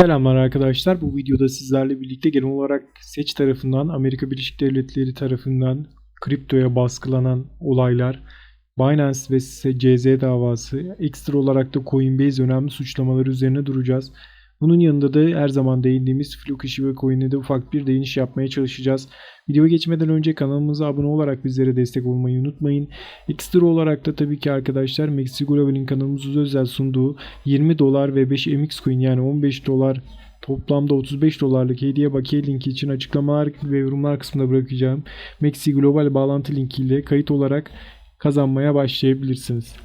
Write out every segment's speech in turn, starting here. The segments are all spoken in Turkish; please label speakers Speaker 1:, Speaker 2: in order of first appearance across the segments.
Speaker 1: Selamlar arkadaşlar. Bu videoda sizlerle birlikte genel olarak seç tarafından Amerika Birleşik Devletleri tarafından kriptoya baskılanan olaylar, Binance ve CZ davası, ekstra olarak da Coinbase önemli suçlamaları üzerine duracağız. Bunun yanında da her zaman değindiğimiz Fluke Shiba Coin'e de ufak bir değiniş yapmaya çalışacağız. Videoya geçmeden önce kanalımıza abone olarak bizlere destek olmayı unutmayın. Ekstra olarak da tabii ki arkadaşlar Maxi Global'in kanalımıza özel sunduğu 20 dolar ve 5 MX Coin yani 15 dolar toplamda 35 dolarlık hediye bakiye linki için açıklamalar ve yorumlar kısmında bırakacağım. Maxi Global bağlantı linkiyle kayıt olarak kazanmaya başlayabilirsiniz.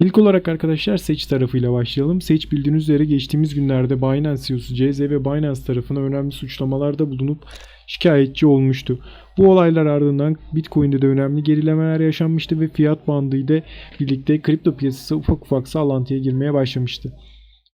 Speaker 1: İlk olarak arkadaşlar Seç tarafıyla başlayalım. Seç bildiğiniz üzere geçtiğimiz günlerde Binance CEO'su CZ ve Binance tarafına önemli suçlamalarda bulunup şikayetçi olmuştu. Bu olaylar ardından Bitcoin'de de önemli gerilemeler yaşanmıştı ve fiyat bandı ile birlikte kripto piyasası ufak ufak sağlantıya girmeye başlamıştı.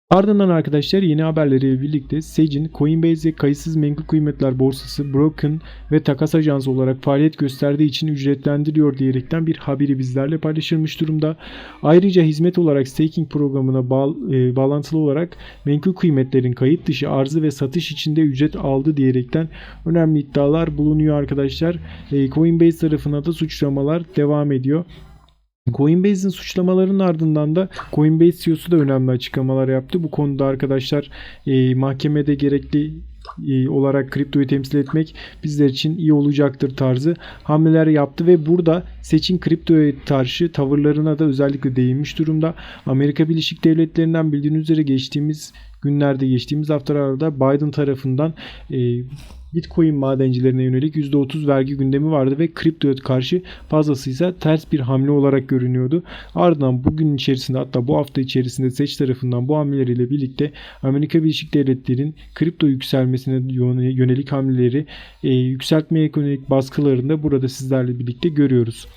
Speaker 1: Ardından arkadaşlar yeni haberleriyle birlikte Sage'in Coinbase kayıtsız menkul kıymetler borsası Broken ve takas ajansı olarak faaliyet gösterdiği için ücretlendiriyor diyerekten bir haberi bizlerle paylaşılmış durumda. Ayrıca hizmet olarak staking programına bağ, e, bağlantılı olarak menkul kıymetlerin kayıt dışı arzı ve satış içinde ücret aldı diyerekten önemli iddialar bulunuyor arkadaşlar. E, Coinbase tarafına da suçlamalar devam ediyor. Coinbase'in suçlamalarının ardından da Coinbase CEO'su da önemli açıklamalar yaptı. Bu konuda arkadaşlar e, mahkemede gerekli e, olarak kriptoyu temsil etmek bizler için iyi olacaktır tarzı hamleler yaptı ve burada seçin kriptoya karşı tavırlarına da özellikle değinmiş durumda. Amerika Birleşik Devletleri'nden bildiğiniz üzere geçtiğimiz günlerde geçtiğimiz haftalarda Biden tarafından e, Bitcoin madencilerine yönelik %30 vergi gündemi vardı ve kriptoya karşı fazlasıysa ters bir hamle olarak görünüyordu. Ardından bugün içerisinde hatta bu hafta içerisinde seç tarafından bu hamleleriyle birlikte Amerika Birleşik Devletleri'nin kripto yükselmesine yönelik hamleleri e, yükseltmeye yönelik baskılarını da burada sizlerle birlikte görüyoruz.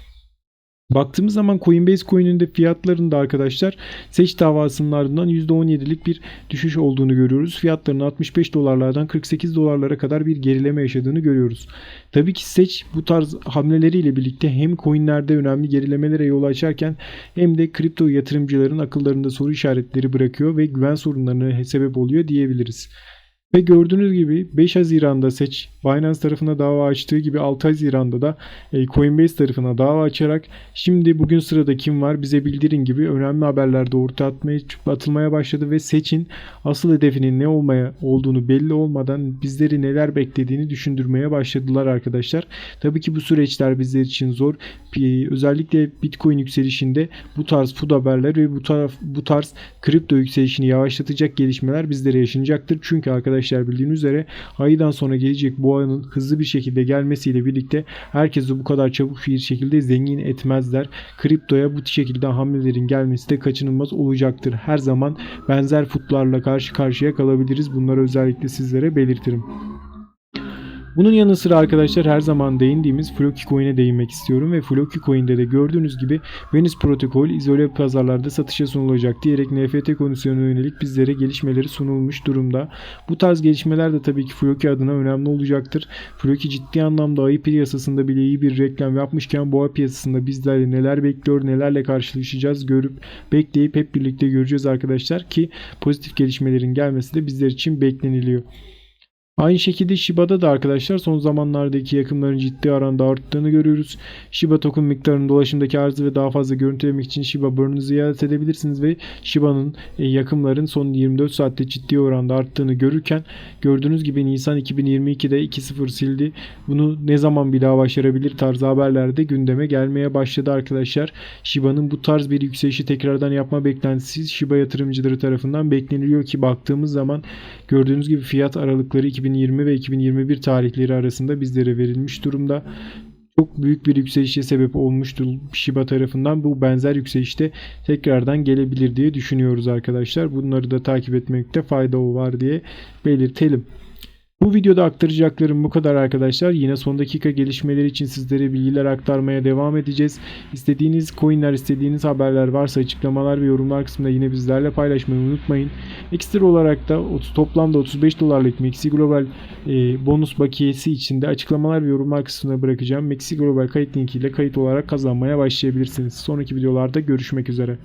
Speaker 1: Baktığımız zaman Coinbase coin'in de fiyatlarında arkadaşlar seç davasının ardından %17'lik bir düşüş olduğunu görüyoruz. Fiyatlarının 65 dolarlardan 48 dolarlara kadar bir gerileme yaşadığını görüyoruz. Tabii ki seç bu tarz hamleleriyle birlikte hem coinlerde önemli gerilemelere yol açarken hem de kripto yatırımcıların akıllarında soru işaretleri bırakıyor ve güven sorunlarına sebep oluyor diyebiliriz. Ve gördüğünüz gibi 5 Haziran'da seç Binance tarafına dava açtığı gibi 6 Haziran'da da e, Coinbase tarafına dava açarak şimdi bugün sırada kim var bize bildirin gibi önemli haberler ortaya atmaya, atılmaya başladı ve seçin asıl hedefinin ne olmaya olduğunu belli olmadan bizleri neler beklediğini düşündürmeye başladılar arkadaşlar. Tabii ki bu süreçler bizler için zor. Özellikle Bitcoin yükselişinde bu tarz food haberler ve bu taraf bu tarz kripto yükselişini yavaşlatacak gelişmeler bizlere yaşanacaktır. Çünkü arkadaşlar bildiğiniz üzere aydan sonra gelecek bu ayının hızlı bir şekilde gelmesiyle birlikte herkesi bu kadar çabuk bir şekilde zengin etmezler. Kriptoya bu şekilde hamlelerin gelmesi de kaçınılmaz olacaktır. Her zaman benzer futlarla karşı karşıya kalabiliriz. Bunları özellikle sizlere belirtirim. Bunun yanı sıra arkadaşlar her zaman değindiğimiz Floki Coin'e değinmek istiyorum ve Floki Coin'de de gördüğünüz gibi Venus protokol izole pazarlarda satışa sunulacak diyerek NFT kondisyonuna yönelik bizlere gelişmeleri sunulmuş durumda. Bu tarz gelişmeler de tabii ki Floki adına önemli olacaktır. Floki ciddi anlamda ayı piyasasında bile iyi bir reklam yapmışken boğa piyasasında bizlerle neler bekliyor, nelerle karşılaşacağız görüp bekleyip hep birlikte göreceğiz arkadaşlar ki pozitif gelişmelerin gelmesi de bizler için bekleniliyor. Aynı şekilde Shiba'da da arkadaşlar son zamanlardaki yakımların ciddi oranda arttığını görüyoruz. Shiba token miktarının dolaşımdaki arzı ve daha fazla görüntülemek için Shiba Burn'u ziyaret edebilirsiniz ve Shiba'nın e, yakımların son 24 saatte ciddi oranda arttığını görürken gördüğünüz gibi Nisan 2022'de 2.0 sildi. Bunu ne zaman bir daha başarabilir tarzı haberler de gündeme gelmeye başladı arkadaşlar. Shiba'nın bu tarz bir yükselişi tekrardan yapma beklentisi Shiba yatırımcıları tarafından bekleniliyor ki baktığımız zaman gördüğünüz gibi fiyat aralıkları 2000 2020 ve 2021 tarihleri arasında bizlere verilmiş durumda. Çok büyük bir yükselişe sebep olmuştur Shiba tarafından. Bu benzer yükselişte tekrardan gelebilir diye düşünüyoruz arkadaşlar. Bunları da takip etmekte fayda var diye belirtelim. Bu videoda aktaracaklarım bu kadar arkadaşlar. Yine son dakika gelişmeleri için sizlere bilgiler aktarmaya devam edeceğiz. İstediğiniz coinler, istediğiniz haberler varsa açıklamalar ve yorumlar kısmında yine bizlerle paylaşmayı unutmayın. Ekstra olarak da toplamda 35 dolarlık Maxi Global e, bonus bakiyesi içinde açıklamalar ve yorumlar kısmına bırakacağım. Maxi Global kayıt linkiyle kayıt olarak kazanmaya başlayabilirsiniz. Sonraki videolarda görüşmek üzere.